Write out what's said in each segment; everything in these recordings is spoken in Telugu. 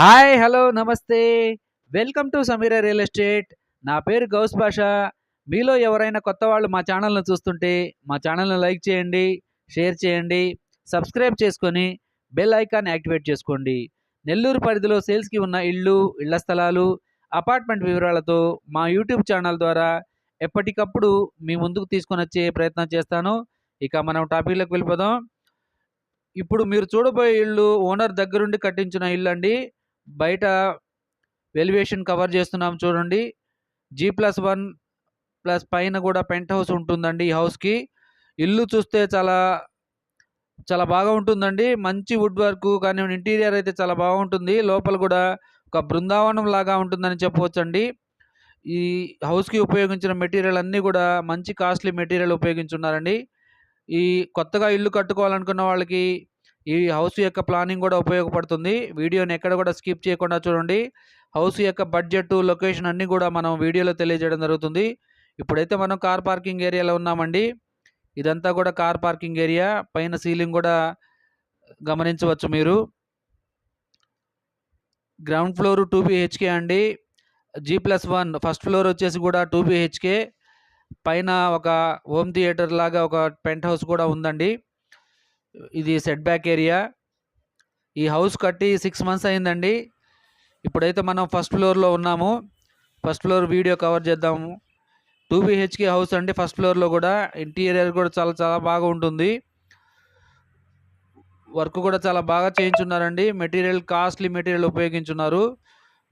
హాయ్ హలో నమస్తే. Welcome to Sameera real estate. నా పేరు గౌస్ భాష. మీలో ఎవరైనా కొత్త వాళ్ళు మా ఛానల్ను చూస్తుంటే మా ఛానల్ను లైక్ చేయండి షేర్ చేయండి సబ్స్క్రైబ్ చేసుకొని బెల్ ఐకాన్ యాక్టివేట్ చేసుకోండి. నెల్లూరు పరిధిలో సేల్స్కి ఉన్న ఇళ్ళు ఇళ్ళ స్థలాలు అపార్ట్మెంట్ వివరాలతో మా యూట్యూబ్ ఛానల్ ద్వారా ఎప్పటికప్పుడు మీ ముందుకు తీసుకొని వచ్చే ప్రయత్నం చేస్తాను. ఇక మనం టాపిక్లోకి వెళ్ళిపోదాం. ఇప్పుడు మీరు చూడబోయే ఇల్లు ఓనర్ దగ్గరుండి కట్టించిన ఇల్లు అండి బయట వెలివేషన్ కవర్ చేస్తున్నాం చూడండి. జీ ప్లస్ వన్ ప్లస్ పైన కూడా పెంట్ హౌస్ ఉంటుందండి ఈ హౌస్కి ఇల్లు చూస్తే చాలా చాలా బాగా ఉంటుందండి. మంచి వుడ్ వర్క్ కానీ ఇంటీరియర్ అయితే చాలా బాగుంటుంది. లోపల కూడా ఒక బృందావనం లాగా ఉంటుందని చెప్పవచ్చండి. ఈ హౌస్కి ఉపయోగించిన మెటీరియల్ అన్నీ కూడా మంచి కాస్ట్లీ మెటీరియల్ ఉపయోగించున్నారండి. ఈ కొత్తగా ఇల్లు కట్టుకోవాలనుకున్న వాళ్ళకి ఈ హౌస్ యొక్క ప్లానింగ్ కూడా ఉపయోగపడుతుంది. వీడియోని ఎక్కడ కూడా స్కిప్ చేయకుండా చూడండి. హౌస్ యొక్క బడ్జెట్ లొకేషన్ అన్నీ కూడా మనం వీడియోలో తెలియజేయడం జరుగుతుంది. ఇప్పుడైతే మనం కార్ పార్కింగ్ ఏరియాలో ఉన్నామండి. ఇదంతా కూడా కార్ పార్కింగ్ ఏరియా. పైన సీలింగ్ కూడా గమనించవచ్చు మీరు. గ్రౌండ్ ఫ్లోర్ టూ బిహెచ్కే అండి. G plus one first floor వచ్చేసి కూడా టూ బిహెచ్కే. పైన ఒక హోమ్ థియేటర్ లాగా ఒక పెంట్ హౌస్ కూడా ఉందండి. ఇది సెట్ బ్యాక్ ఏరియా ఈ హౌస్ కట్టి సిక్స్ మంత్స్ అయిందండి. ఇప్పుడైతే మనం ఫస్ట్ ఫ్లోర్లో ఉన్నాము. ఫస్ట్ ఫ్లోర్ వీడియో కవర్ చేద్దాము. టూ బిహెచ్కే హౌస్ అండి ఫస్ట్ ఫ్లోర్లో కూడా. ఇంటీరియర్ కూడా చాలా చాలా బాగా ఉంటుంది. వర్క్ కూడా చాలా బాగా చేయించున్నారండి. మెటీరియల్ కాస్ట్లీ మెటీరియల్ ఉపయోగించున్నారు.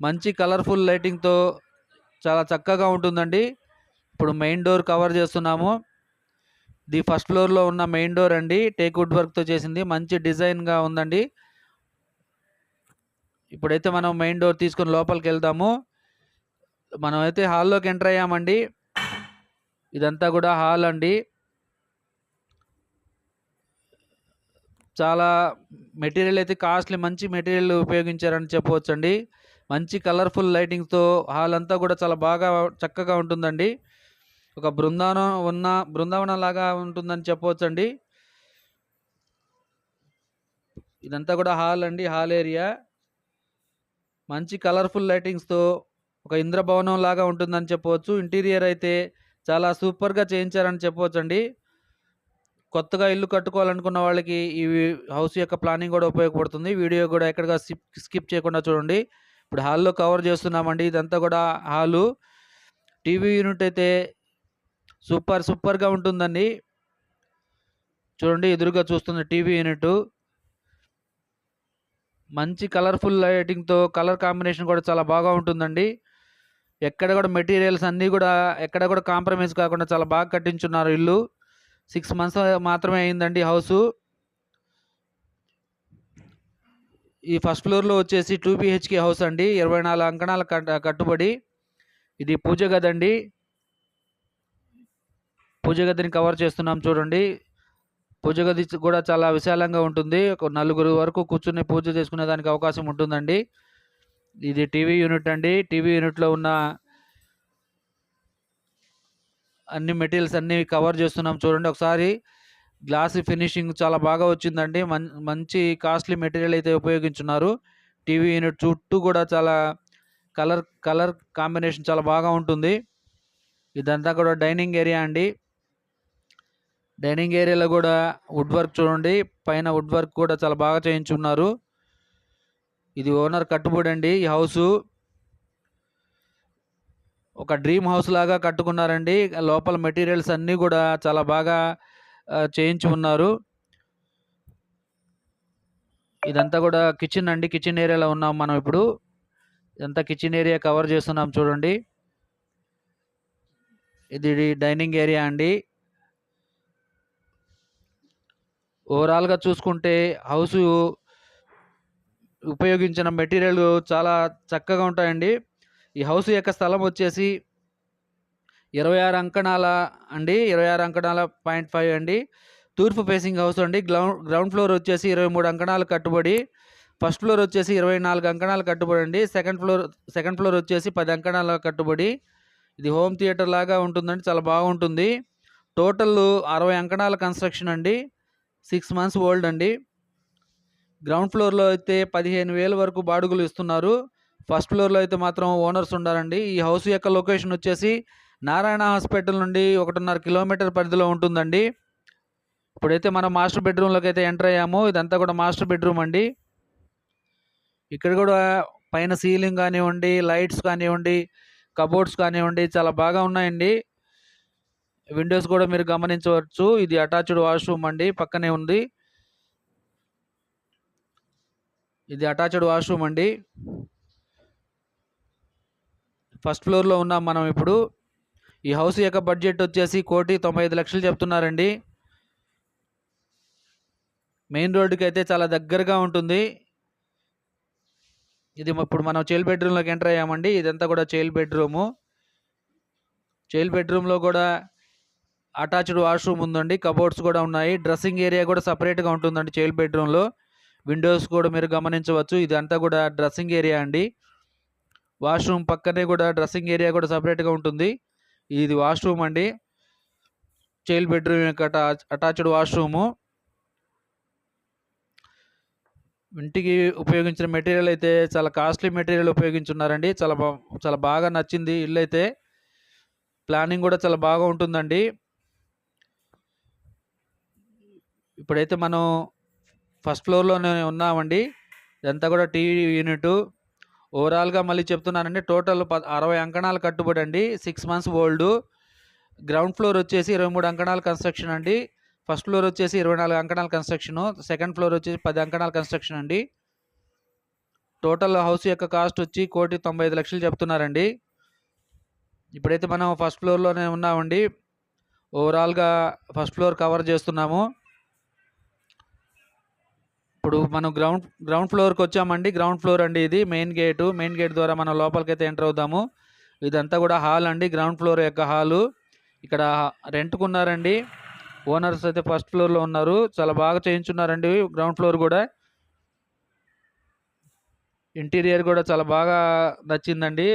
మంచి కలర్ఫుల్ లైటింగ్తో చాలా చక్కగా ఉంటుందండి. ఇప్పుడు మెయిన్ డోర్ కవర్ చేస్తున్నాము. ది ఫస్ట్ ఫ్లోర్లో ఉన్న మెయిన్ డోర్ అండి. టేక్ వుడ్ వర్క్తో చేసింది. మంచి డిజైన్గా ఉందండి. ఇప్పుడైతే మనం మెయిన్ డోర్ తీసుకొని లోపలికి వెళ్దాము మనం అయితే హాల్లోకి ఎంటర్ అయ్యామండి. ఇదంతా కూడా హాల్ అండి. చాలా మెటీరియల్ అయితే కాస్ట్లీ మంచి మెటీరియల్ ఉపయోగించారని చెప్పవచ్చండి. మంచి కలర్ఫుల్ లైటింగ్తో హాల్ అంతా కూడా చాలా బాగా చక్కగా ఉంటుందండి. ఒక బృందావనం ఉన్న బృందావనం లాగా ఉంటుందని చెప్పవచ్చండి. ఇదంతా కూడా హాల్ అండి హాల్ ఏరియా. మంచి కలర్ఫుల్ లైటింగ్స్తో ఒక ఇంద్రభవనం లాగా ఉంటుందని చెప్పవచ్చు. ఇంటీరియర్ అయితే చాలా సూపర్గా చేయించారని చెప్పవచ్చండి. కొత్తగా ఇల్లు కట్టుకోవాలనుకున్న వాళ్ళకి ఈ హౌస్ యొక్క ప్లానింగ్ కూడా ఉపయోగపడుతుంది. వీడియో కూడా ఎక్కడగా స్కిప్ స్కిప్ చేయకుండా చూడండి. ఇప్పుడు హాల్లో కవర్ చేస్తున్నామండి ఇదంతా కూడా హాలు. టీవీ యూనిట్ అయితే సూపర్ సూపర్గా ఉంటుందండి. చూడండి ఎదురుగా చూస్తుంది టీవీ యూనిట్. మంచి కలర్ఫుల్ లైటింగ్తో కలర్ కాంబినేషన్ కూడా చాలా బాగా ఉంటుందండి. ఎక్కడ కూడా మెటీరియల్స్ అన్నీ కూడా ఎక్కడ కూడా కాంప్రమైజ్ కాకుండా చాలా బాగా కట్టించున్నారు ఇల్లు. సిక్స్ మంత్స్ మాత్రమే అయిందండి హౌసు. ఈ ఫస్ట్ ఫ్లోర్లో వచ్చేసి టూ బిహెచ్కే హౌస్ అండి. ఇరవై నాలుగు అంకణాల కట్టుబడి. ఇది పూజ గదండి. పూజ గదిని కవర్ చేస్తున్నాం చూడండి. పూజ గది కూడా చాలా విశాలంగా ఉంటుంది. ఒక నలుగురు వరకు కూర్చుని పూజ చేసుకునే దానికి అవకాశం ఉంటుందండి. ఇది టీవీ యూనిట్ అండి. టీవీ యూనిట్లో ఉన్న అన్ని మెటీరియల్స్ అన్నీ కవర్ చేస్తున్నాం చూడండి. ఒకసారి గ్లాస్ ఫినిషింగ్ చాలా బాగా వచ్చిందండి. మం మంచి కాస్ట్లీ మెటీరియల్ అయితే ఉపయోగించున్నారు. టీవీ యూనిట్ చుట్టూ కూడా చాలా కలర్ కలర్ కాంబినేషన్ చాలా బాగా ఉంటుంది. ఇదంతా కూడా డైనింగ్ ఏరియా అండి. డైనింగ్ ఏరియాలో కూడా వుడ్ వర్క్ చూడండి. పైన వుడ్ వర్క్ కూడా చాలా బాగా చేయించున్నారు. ఇది ఓనర్ కట్టుబడి అండి. ఈ హౌసు ఒక డ్రీమ్ హౌస్ లాగా కట్టుకున్నారండి. లోపల మెటీరియల్స్ అన్నీ కూడా చాలా బాగా చేయించి ఉన్నారు ఇదంతా కూడా కిచెన్ అండి. కిచెన్ ఏరియాలో ఉన్నాం మనం ఇప్పుడు. ఇదంతా కిచెన్ ఏరియా కవర్ చేస్తున్నాం చూడండి. ఇది డైనింగ్ ఏరియా అండి. ఓవరాల్గా చూసుకుంటే హౌస్ ఉపయోగించిన మెటీరియల్ చాలా చక్కగా ఉంటాయండి. ఈ హౌస్ యొక్క స్థలం వచ్చేసి ఇరవై ఆరు అంకణాల అండి ఇరవై ఆరు అంకణాల పాయింట్ ఫైవ్ అండి. తూర్పు ఫేసింగ్ హౌస్ అండి. గ్రౌండ్ గ్రౌండ్ ఫ్లోర్ వచ్చేసి ఇరవై మూడు అంకణాలు కట్టుబడి ఫస్ట్ ఫ్లోర్ వచ్చేసి ఇరవై నాలుగు అంకణాలు కట్టుబడి అండి. సెకండ్ ఫ్లోర్ సెకండ్ ఫ్లోర్ వచ్చేసి పది అంకణాల కట్టుబడి. ఇది హోమ్ థియేటర్ లాగా ఉంటుందండి చాలా బాగుంటుంది. టోటల్ అరవై అంకణాల కన్స్ట్రక్షన్ అండి. సిక్స్ మంత్స్ ఓల్డ్ అండి. గ్రౌండ్ ఫ్లోర్లో అయితే పదిహేను వేల వరకు బాడుగులు ఇస్తున్నారు. ఫస్ట్ ఫ్లోర్లో అయితే మాత్రం ఓనర్స్ ఉండాలండి. ఈ హౌస్ యొక్క లొకేషన్ వచ్చేసి నారాయణ హాస్పిటల్ నుండి ఒకటిన్నర కిలోమీటర్ పరిధిలో ఉంటుందండి. ఇప్పుడైతే మనం మాస్టర్ బెడ్రూమ్లోకి అయితే ఎంటర్ అయ్యాము. ఇదంతా కూడా మాస్టర్ బెడ్రూమ్ అండి. ఇక్కడ కూడా పైన సీలింగ్ కానివ్వండి లైట్స్ కానివ్వండి కబోర్డ్స్ కానివ్వండి చాలా బాగా ఉన్నాయండి. విండోస్ కూడా మీరు గమనించవచ్చు. ఇది అటాచ్డ్ వాష్రూమ్ అండి. పక్కనే ఉంది. ఇది అటాచ్డ్ వాష్రూమ్ అండి. ఫస్ట్ ఫ్లోర్లో ఉన్నాం మనం ఇప్పుడు. ఈ హౌస్ యొక్క బడ్జెట్ వచ్చేసి కోటి తొంభై ఐదు లక్షలు చెప్తున్నారండి. మెయిన్ రోడ్డుకి అయితే చాలా దగ్గరగా ఉంటుంది. ఇది ఇప్పుడు మనం చైల్డ్ బెడ్రూమ్లోకి ఎంటర్ అయ్యామండి. ఇదంతా కూడా చైల్డ్ బెడ్రూము. చైల్డ్ బెడ్రూమ్లో కూడా అటాచ్డ్ వాష్రూమ్ ఉందండి. కబోర్డ్స్ కూడా ఉన్నాయి. డ్రెస్సింగ్ ఏరియా కూడా సపరేట్గా ఉంటుందండి చైల్డ్ బెడ్రూమ్లో. విండోస్ కూడా మీరు గమనించవచ్చు. ఇదంతా కూడా డ్రెస్సింగ్ ఏరియా అండి. వాష్రూమ్ పక్కనే కూడా డ్రెస్సింగ్ ఏరియా కూడా సపరేట్గా ఉంటుంది. ఇది వాష్రూమ్ అండి. చైల్డ్ బెడ్రూమ్ యొక్క అటాచ్డ్ వాష్రూము. ఇంటికి ఉపయోగించిన మెటీరియల్ అయితే చాలా కాస్ట్లీ మెటీరియల్ ఉపయోగించున్నారండి. చాలా చాలా బాగా నచ్చింది ఇల్లు అయితే ప్లానింగ్ కూడా చాలా బాగా ఉంటుందండి. ఇప్పుడైతే మనం ఫస్ట్ ఫ్లోర్లోనే ఉన్నామండి. ఇదంతా కూడా టీవీ యూనిట్. ఓవరాల్గా మళ్ళీ చెప్తున్నానండి టోటల్ ప అరవై అంకణాలు కట్టుబడి అండి six months old ground floor వచ్చేసి ఇరవై మూడు అంకణాలు కన్స్ట్రక్షన్ అండి. ఫస్ట్ ఫ్లోర్ వచ్చేసి ఇరవై నాలుగు అంకణాలు కన్స్ట్రక్షన్ సెకండ్ ఫ్లోర్ వచ్చేసి పది అంకణాలు కన్స్ట్రక్షన్ అండి. టోటల్ హౌస్ యొక్క కాస్ట్ వచ్చి కోటి తొంభై ఐదు లక్షలు చెప్తున్నారండి. ఇప్పుడైతే మనం ఫస్ట్ ఫ్లోర్లోనే ఉన్నామండి. ఓవరాల్గా ఫస్ట్ ఫ్లోర్ కవర్ చేస్తున్నాము. ఇప్పుడు మనం గ్రౌండ్ గ్రౌండ్ ఫ్లోర్కి వచ్చామండి. గ్రౌండ్ ఫ్లోర్ అండి ఇది. Main gate. మెయిన్ గేట్ ద్వారా మనం లోపలికి అయితే ఎంటర్ అవుతాము ఇదంతా కూడా హాల్ అండి. గ్రౌండ్ ఫ్లోర్ యొక్క హాలు. ఇక్కడ రెంట్కున్నారండి. ఓనర్స్ అయితే ఫస్ట్ ఫ్లోర్లో ఉన్నారు. చాలా బాగా చేయించున్నారండి గ్రౌండ్ ఫ్లోర్ కూడా. ఇంటీరియర్ కూడా చాలా బాగా నచ్చిందండి.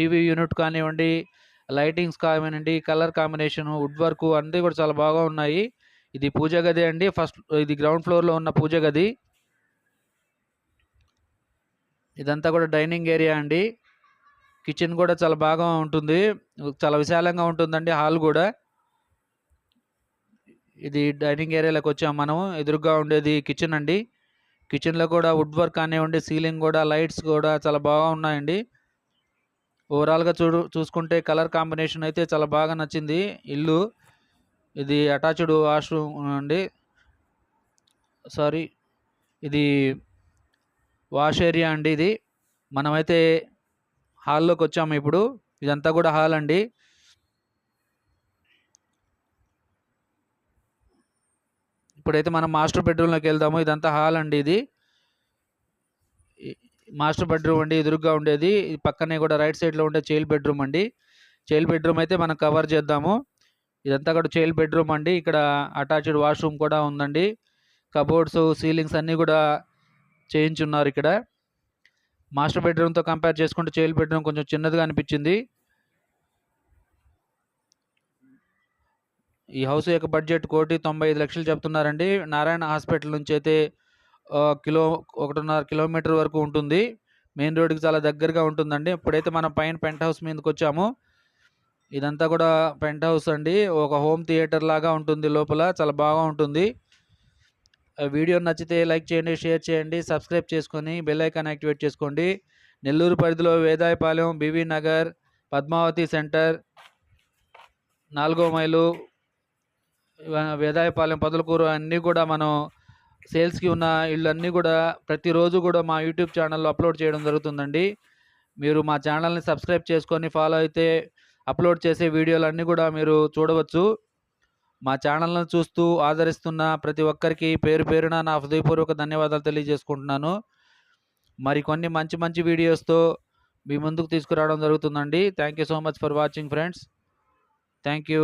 టీవీ యూనిట్ కానివ్వండి లైటింగ్స్ కానివ్వండి కలర్ కాంబినేషన్ వుడ్ వర్క్ అన్నీ కూడా చాలా బాగా ఉన్నాయి. ఇది పూజ గది అండి. ఫస్ట్ ఇది గ్రౌండ్ ఫ్లోర్లో ఉన్న పూజ గది. ఇదంతా కూడా డైనింగ్ ఏరియా అండి. కిచెన్ కూడా చాలా బాగా ఉంటుంది. చాలా విశాలంగా ఉంటుందండి హాల్ కూడా. ఇది డైనింగ్ ఏరియాలోకి వచ్చాం మనం ఎదురుగా ఉండేది కిచెన్ అండి. కిచెన్లో కూడా వుడ్ వర్క్ కానివ్వండి సీలింగ్ కూడా లైట్స్ కూడా చాలా బాగా ఉన్నాయండి. ఓవరాల్గా చూడు చూసుకుంటే కలర్ కాంబినేషన్ అయితే చాలా బాగా నచ్చింది. ఇల్లు ఇది అటాచ్డ్ వాష్రూమ్ అండి. సారీ ఇది వాష్ ఏరియా అండి ఇది. మనమైతే హాల్లోకి వచ్చాము ఇప్పుడు. ఇదంతా కూడా హాల్ అండి. ఇప్పుడైతే మనం మాస్టర్ బెడ్రూమ్లోకి వెళ్దాము. ఇదంతా హాల్ అండి ఇది. మాస్టర్ బెడ్రూమ్ అండి ఎదురుగా ఉండేది. ఇది పక్కనే కూడా రైట్ సైడ్లో ఉండే చైల్డ్ బెడ్రూమ్ అండి. చైల్డ్ బెడ్రూమ్ అయితే మనం కవర్ చేద్దాము. ఇదంతా కూడా చైల్డ్ బెడ్రూమ్ అండి. ఇక్కడ అటాచ్డ్ వాష్రూమ్ కూడా ఉందండి. కబోర్డ్స్ సీలింగ్స్ అన్నీ కూడా చేయించున్నారు ఇక్కడ. మాస్టర్ బెడ్రూమ్తో కంపేర్ చేసుకుంటే చైల్డ్ బెడ్రూమ్ కొంచెం చిన్నదిగా అనిపించింది. ఈ హౌస్ యొక్క బడ్జెట్ కోటి తొంభై ఐదు లక్షలు చెప్తున్నారండి. నారాయణ హాస్పిటల్ నుంచి అయితే కిలో ఒకటిన్నర కిలోమీటర్ వరకు ఉంటుంది. మెయిన్ రోడ్కి చాలా దగ్గరగా ఉంటుందండి. ఇప్పుడైతే మనం పైన పెంట్ హౌస్ మీదకి వచ్చాము. ఇదంతా కూడా పెంట్ హౌస్ అండి. ఒక హోమ్ థియేటర్ లాగా ఉంటుంది లోపల. చాలా బాగా ఉంటుంది. వీడియో నచ్చితే లైక్ చేయండి షేర్ చేయండి సబ్స్క్రైబ్ చేసుకొని బెల్ ఐకాన్ యాక్టివేట్ చేసుకోండి. నెల్లూరు పరిధిలో వేదాయపాలెం బీవీ నగర్ పద్మావతి సెంటర్ నాలుగో మైలు వేదాయపాలెం పొదలకూరు అన్నీ కూడా మనం సేల్స్కి ఉన్న ఇళ్ళన్నీ కూడా ప్రతిరోజు కూడా మా యూట్యూబ్ ఛానల్లో అప్లోడ్ చేయడం జరుగుతుందండి. మీరు మా ఛానల్ని సబ్స్క్రైబ్ చేసుకొని ఫాలో అయితే అప్లోడ్ చేసే వీడియోలన్నీ కూడా మీరు చూడవచ్చు. మా ఛానల్ను చూస్తూ ఆదరిస్తున్న ప్రతి ఒక్కరికి పేరు పేరున నా హృదయపూర్వక ధన్యవాదాలు తెలియజేసుకుంటున్నాను. మరికొన్ని మంచి మంచి వీడియోస్తో మీ ముందుకు తీసుకురావడం జరుగుతుందండి. Thank you so much for watching friends thank you